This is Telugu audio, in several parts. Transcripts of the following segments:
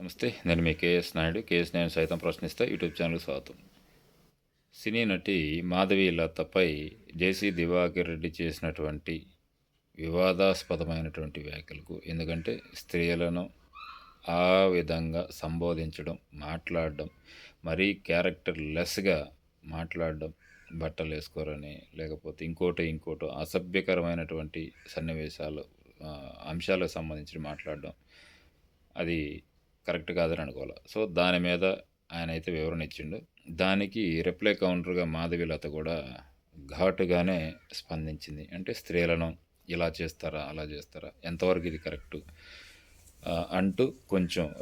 నమస్తే నేను మీ కేఎస్ నాయుడు. కేఎస్ నాయుడు సైతం ప్రశ్నిస్తా యూట్యూబ్ ఛానల్కి స్వాగతం. సినీ నటి మాధవి లతపై జేసీ దివాకర్ రెడ్డి చేసినటువంటి వివాదాస్పదమైనటువంటి వ్యాఖ్యలకు ఎందుకంటే స్త్రీలను ఆ విధంగా సంబోధించడం మాట్లాడడం మరీ క్యారెక్టర్ లెస్గా మాట్లాడడం బట్టలు వేసుకోరని లేకపోతే ఇంకోటి ఇంకోటి అసభ్యకరమైనటువంటి సన్నివేశాలు అంశాలకు సంబంధించి మాట్లాడడం అది కరెక్ట్ కాదని అనుకోవాలి. సో దాని మీద ఆయన అయితే వివరణ ఇచ్చిండు. దానికి రిప్లై కౌంటర్గా మాధవి లత కూడా ఘాటుగానే స్పందించింది. అంటే స్త్రీలను ఇలా చేస్తారా అలా చేస్తారా ఎంతవరకు ఇది కరెక్టు? అంటూ కొంచెం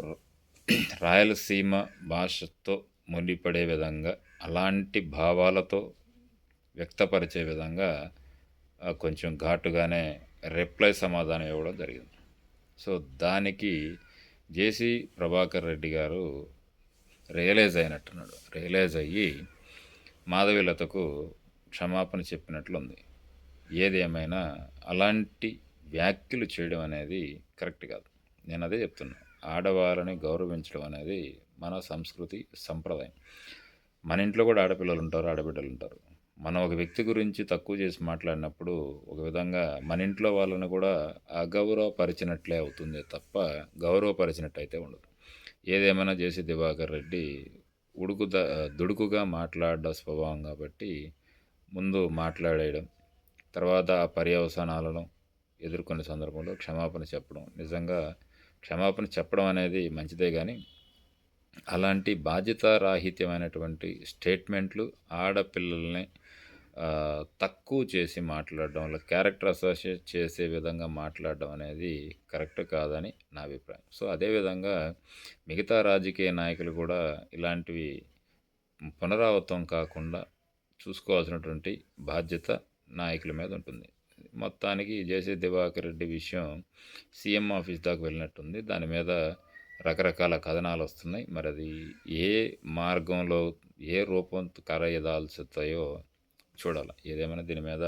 రాయలసీమ భాషతో మునిపడే విధంగా అలాంటి భావాలతో వ్యక్తపరిచే విధంగా కొంచెం ఘాటుగానే రిప్లై సమాధానం ఇవ్వడం జరిగింది. సో దానికి జేసీ ప్రభాకర్ రెడ్డి గారు రియలైజ్ అయినట్టున్నాడు. రియలైజ్ అయ్యి మాధవీలతకు క్షమాపణ చెప్పినట్లుంది. ఏది ఏమైనా అలాంటి వ్యాఖ్యలు చేయడం అనేది కరెక్ట్ కాదు. నేను అదే చెప్తున్నా. ఆడవాళ్ళని గౌరవించడం అనేది మన సంస్కృతి సంప్రదాయం. మన ఇంట్లో కూడా ఆడపిల్లలు ఉంటారు ఆడబిడ్డలు ఉంటారు. మనం ఒక వ్యక్తి గురించి తక్కువ చేసి మాట్లాడినప్పుడు ఒక విధంగా మన ఇంట్లో వాళ్ళని కూడా అగౌరవపరిచినట్లే అవుతుంది తప్ప గౌరవపరిచినట్టు అయితే ఉండదు. ఏదేమైనా చేసి దివాకర్ రెడ్డి ఉడుకు ద దుడుకుగా మాట్లాడ స్వభావం కాబట్టి ముందు మాట్లాడేయడం తర్వాత ఆ పర్యవసానాలను ఎదుర్కొనే సందర్భంలో క్షమాపణ చెప్పడం. నిజంగా క్షమాపణ చెప్పడం అనేది మంచిదే కానీ అలాంటి బాధ్యతారాహిత్యమైనటువంటి స్టేట్మెంట్లు ఆడపిల్లల్ని తక్కువ చేసి మాట్లాడడం వల్ల క్యారెక్టర్ అసోసియేట్ చేసే విధంగా మాట్లాడడం అనేది కరెక్ట్ కాదని నా అభిప్రాయం. సో అదేవిధంగా మిగతా రాజకీయ నాయకులు కూడా ఇలాంటివి పునరావృతం కాకుండా చూసుకోవాల్సినటువంటి బాధ్యత నాయకుల మీద ఉంటుంది. మొత్తానికి జేసీ దివాకర్ రెడ్డి విషయం సీఎం ఆఫీస్ దాకా వెళ్ళినట్టుంది. దాని మీద రకరకాల కథనాలు వస్తున్నాయి. మరి అది ఏ మార్గంలో ఏ రూపం కరయదాల్చుతాయో చూడాలి. ఏదేమైనా దీని మీద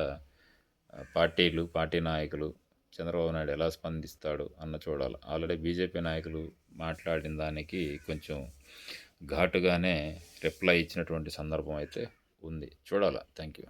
పార్టీలు పార్టీ నాయకులు చంద్రబాబు నాయుడు ఎలా స్పందిస్తాడు అన్న చూడాలి. ఆల్రెడీ బీజేపీ నాయకులు మాట్లాడిన దానికి కొంచెం ఘాటుగానే రిప్లై ఇచ్చినటువంటి సందర్భం అయితే ఉంది. చూడాలి. Thank you